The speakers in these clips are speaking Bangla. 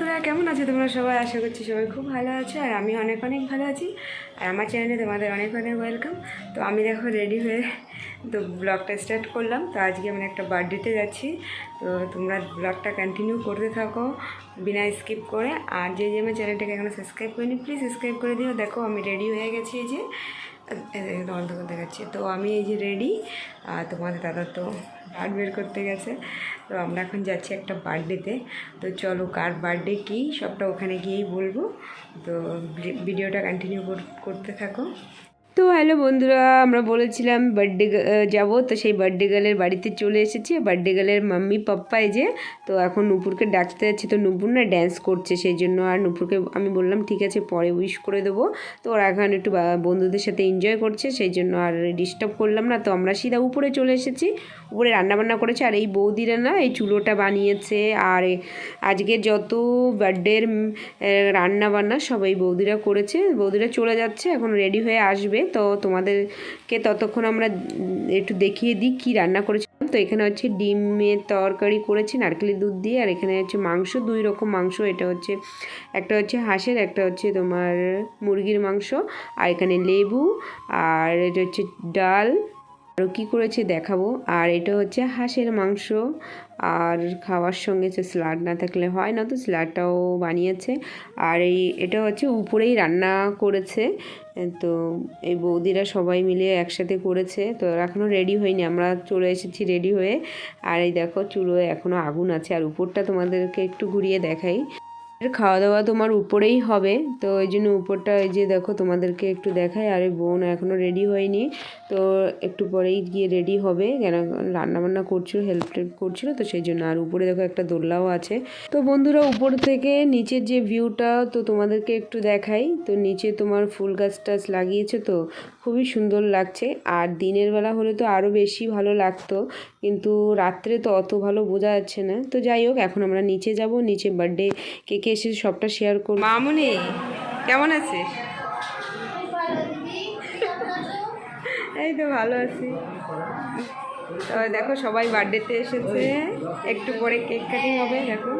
বন্ধুরা, কেমন আছো তোমরা সবাই? আশা করছি সবাই খুব ভালো আছো আর আমি অনেক অনেক ভালো আছি। আর আমার চ্যানেলে তোমাদের অনেক অনেক ওয়েলকাম তো আমি দেখো রেডি হয়ে তো ব্লগটা স্টার্ট করলাম। তো আজকে আমি একটা বার্থডেতে যাচ্ছি। তো তোমরা ব্লগটা কন্টিনিউ করতে থাকো বিনা স্কিপ করে। আর যে যে আমার চ্যানেলটাকে এখনও সাবস্ক্রাইব করিনি প্লিজ সাবস্ক্রাইব করে দিও। দেখো, আমি রেডি হয়ে গেছি এই যে। দেখাচ্ছে দেখাচ্ছি তো আমি এই যে রেডি আর তোমাদের দাদা তো কার্ড বের করতে গেছে। তো আমরা এখন যাচ্ছি একটা বার্থডেতে তো। চলো, কার বার্থডে কী, সবটা ওখানে গিয়েই বলব। তো ভিডিওটা কন্টিনিউ করতে থাকো। তো হ্যালো বন্ধুরা, আমরা বলেছিলাম বার্থডে যাব, তো সেই বার্থডে গার্লের বাড়িতে চলে এসেছি। বার্থডে গার্লের মাম্মি পাপ্পা এই যে, তো এখন নুপুরকে ডাকতে যাচ্ছি। তো নুপুর না ড্যান্স করছে, সেই জন্য আর নুপুরকে আমি বললাম, ঠিক আছে, পরে উইশ করে দেবো। তো ওরা এখন একটু বন্ধুদের সাথে এনজয় করছে, সেই জন্য আর ডিস্টার্ব করলাম না। তো আমরা সিধা উপরে চলে এসেছি। উপরে রান্নাবান্না করেছে, আর এই বৌদিরা না, এই চুলোটা বানিয়েছে। আর আজকে যত বার্থডের রান্নাবান্না সব এই বৌদিরা করেছে। বৌদিরা চলে যাচ্ছে, এখন রেডি হয়ে আসবে। তো তোমাদেরকে ততক্ষণ আমরা একটু দেখিয়ে দিই কী রান্না করেছিলাম। তো এখানে হচ্ছে ডিমের তরকারি করেছি নারকেলের দুধ দিয়ে, আর এখানে হচ্ছে মাংস, দুই রকম মাংস। এটা হচ্ছে, একটা হচ্ছে হাঁসের, একটা হচ্ছে তোমার মুরগির মাংস, আর এখানে লেবু, আর এটা হচ্ছে ডাল। আরও কী করেছে দেখাবো, আর এটা হচ্ছে হাঁসের মাংস। আর খাওয়ার সঙ্গে যে স্যালাড না থাকলে হয় না, তো স্যালাডটাও বানিয়েছে। আর এই, এটা হচ্ছে উপরেই রান্না করেছে। তো এই বৌদিরা সবাই মিলে একসাথে করেছে। তো এখনও রেডি হয়নি, আমরা চলে এসেছি রেডি হয়ে। আর এই দেখো, চুলোয় এখনও আগুন আছে। আর উপরটা তোমাদেরকে একটু ঘুরিয়ে দেখাই। খাওয়া দাওয়া তোমার উপরেই হবে। তো ওই জন্য উপরটা এই যে দেখো তোমাদেরকে একটু দেখাই। আর বোন এখনও রেডি হয়নি। তো একটু পরেই গিয়ে রেডি হবে। কেন? রান্নাবান্না করছিল হেল্প টেল্প করছিল, তো সেই জন্য। আর উপরে দেখো একটা দোল্লাও আছে। তো বন্ধুরা, উপর থেকে নিচের যে ভিউটা তো তোমাদেরকে একটু দেখাই। তো নিচে তোমার ফুল গাছ টাছ লাগিয়েছে তো? খুবই সুন্দর লাগছে। আর দিনের বেলা হলে তো আরও বেশি ভালো লাগতো। কিন্তু রাত্রে তো অত ভালো বোঝা যাচ্ছে না। তো যাই হোক, এখন আমরা নিচে যাব। নিচে বার্থডে কেকে এসে সবটা শেয়ার করব। মামুনি, কেমন আছিস? এই তো ভালো আছি। তো দেখো, সবাই বার্থডেতে এসেছে। একটু পরে কেক কাটিং হবে, দেখো।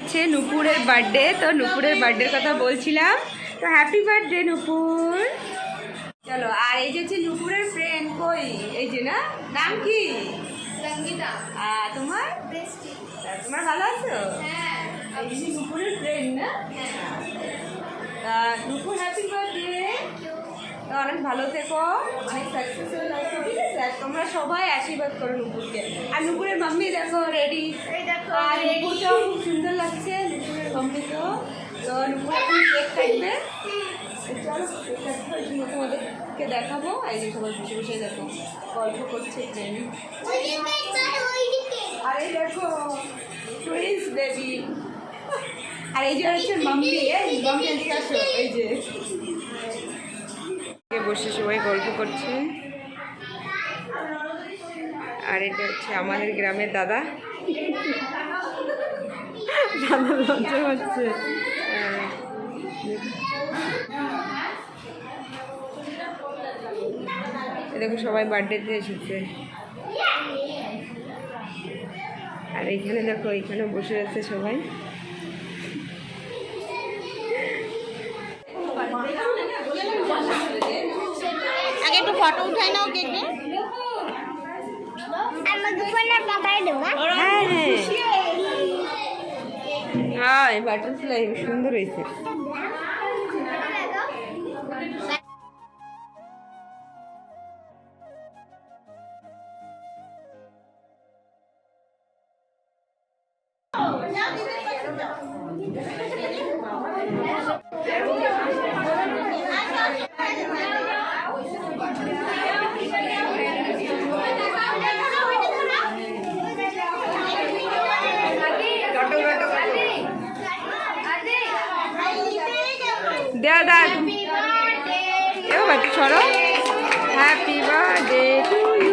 হচ্ছে নুপুরের বার্থডে তো নুপুরের বার্থডের কথা বলছিলাম। তো হ্যাপি বার্থডে নুপুর। চলো আর এই যে হচ্ছে নুপুরের ফ্রেন্ড কই? এই যে না? নাম কি? রঙ্গিতা। আহ, তোমার? তোমার ভালো আছো? হ্যাঁ। নুপুরের ফ্রেন্ড না? তা নুপুর হ্যাপি বার্থডে তো অনেক ভালো থেকো। অনেক সাকসেসফুল লাইফ ঠিক আছে? আর তোমরা সবাই আশীর্বাদ করো নুপুরকে। আর নুপুরের মাম্মি দেখো রেডি আর নুপুরটাও খুব সুন্দর লাগছে নুপুরের মাম্মিকেও তো নুপুর এখন কেক কাটবে। তোমাদেরকে দেখাবো এই যে সবাই বসে বসে দেখো, গল্প করছে আর এই দেখো আর এই যে হচ্ছে এই এই যে। বসে সবাই গল্প করছে। আর এটা হচ্ছে আমাদের গ্রামের দাদা। দাদা লজ্জা হচ্ছে। এই দেখো সবাই বার্থডেতে এসেছে। আর এইখানে দেখো এইখানে বসে আছে সবাই। আগে একটু ফটো উঠাই নাও কেকে হ্যাঁ? হ্যাঁ হ্যাঁ বাটারফ্লাই সুন্দর হয়েছে। দেয়া দা এও বাচ্চা ছড়ো হ্যাপি বার্থডে টু ইউ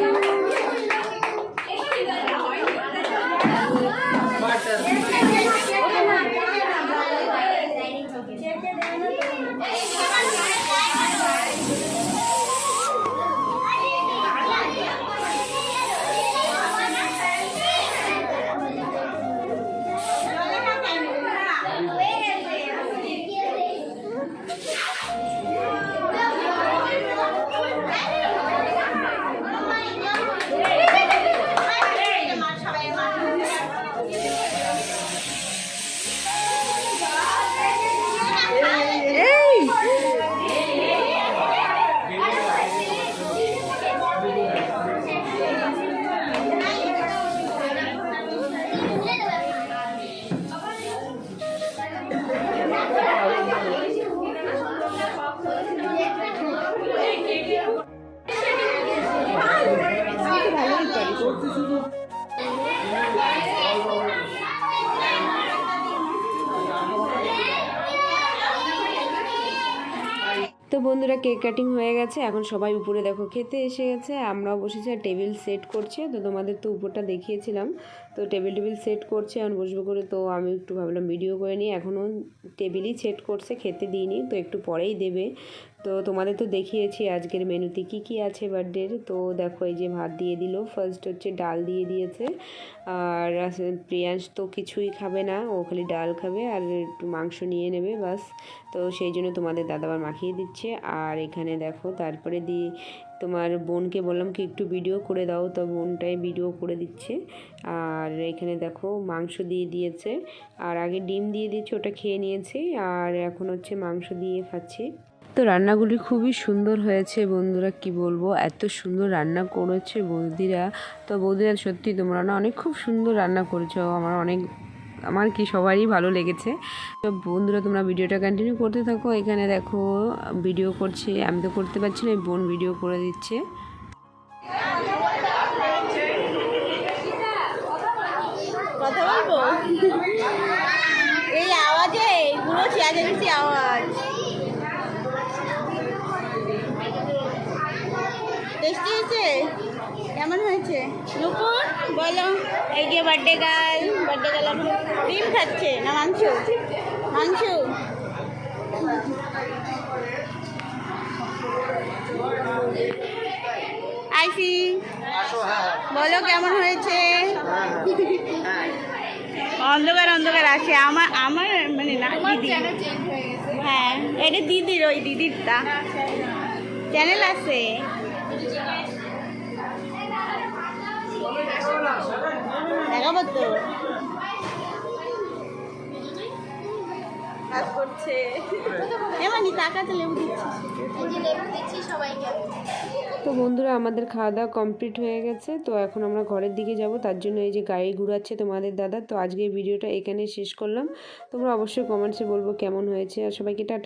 বন্ধুরা কেক কাটিং হয়ে গেছে, এখন সবাই উপরে দেখো, খেতে এসে গেছে, আমরাও বসেছি আর টেবিল সেট করছে, তো তোমাদের তো উপরটা দেখিয়েছিলাম। তো টেবিল টেবিল সেট করছে, এখন বসবো করে। তো আমি একটু ভাবলাম ভিডিও করে নিই। এখনও টেবিলই সেট করছে, খেতে দিইনি, তো একটু পরেই দেবে। তো তোমাদের তো দেখিয়েছি আজকের মেনুতে কি কি আছে বার্থডের তো দেখো, এই যে ভাত দিয়ে দিল। ফার্স্ট হচ্ছে ডাল দিয়ে দিয়েছে। আর প্রিয়াংশ তো কিছুই খাবে না, ও খালি ডাল খাবে আর একটু মাংস নিয়ে নেবে বাস তো সেই জন্য তোমাদের দাদাবার মাখিয়ে দিচ্ছে। আর এখানে দেখো, তারপরে দি তোমার বোনকে বললাম কি, একটু ভিডিও করে দাও। তো বোনটাই ভিডিও করে দিচ্ছে। আর এখানে দেখো মাংস দিয়ে দিয়েছে। আর আগে ডিম দিয়ে দিয়েছে, ওটা খেয়ে নিয়েছি। আর এখন হচ্ছে মাংস দিয়ে খাচ্ছি। তো রান্নাগুলি খুবই সুন্দর হয়েছে বন্ধুরা, কি বলব? এত সুন্দর রান্না করেছে বৌদিরা। তো বৌদিরা সত্যি তোমরা না অনেক খুব সুন্দর রান্না করেছ। আমার অনেক আমার কি সবারই ভালো লেগেছে। তো বন্ধুরা, তোমরা ভিডিওটা কন্টিনিউ করতে থাকো। এখানে দেখো ভিডিও করছে, আমি তো করতে পারছি না বোন ভিডিও করে দিচ্ছে। কথা বলব? এই আওয়াজে পুরো আওয়াজ। টেস্টি হয়েছে? কেমন হয়েছে? নুপুর? বলো। এই যে বার্থডে গার্ল বার্থডে গার্ল এখন ডিম খাচ্ছে না মাংস? মাংস? আইসি বলো কেমন হয়েছে? অন্ধকার অন্ধকার আছে। আমার আমার মানে না দিদি। হ্যাঁ এটা দিদির ওই দিদিরটা। চ্যানেল আছে। তো তো বন্ধুরা, আমাদের খাওয়া দাওয়া কমপ্লিট হয়ে গেছে। তো এখন আমরা ঘরের দিকে যাব। তার জন্য এই যে গাড়ি ঘুরাচ্ছে তোমাদের দাদা। তো আজকে ভিডিওটা এখানে শেষ করলাম। তোমরা অবশ্যই কমেন্টসে বলব কেমন হয়েছে। আর সবাইকে টাটা।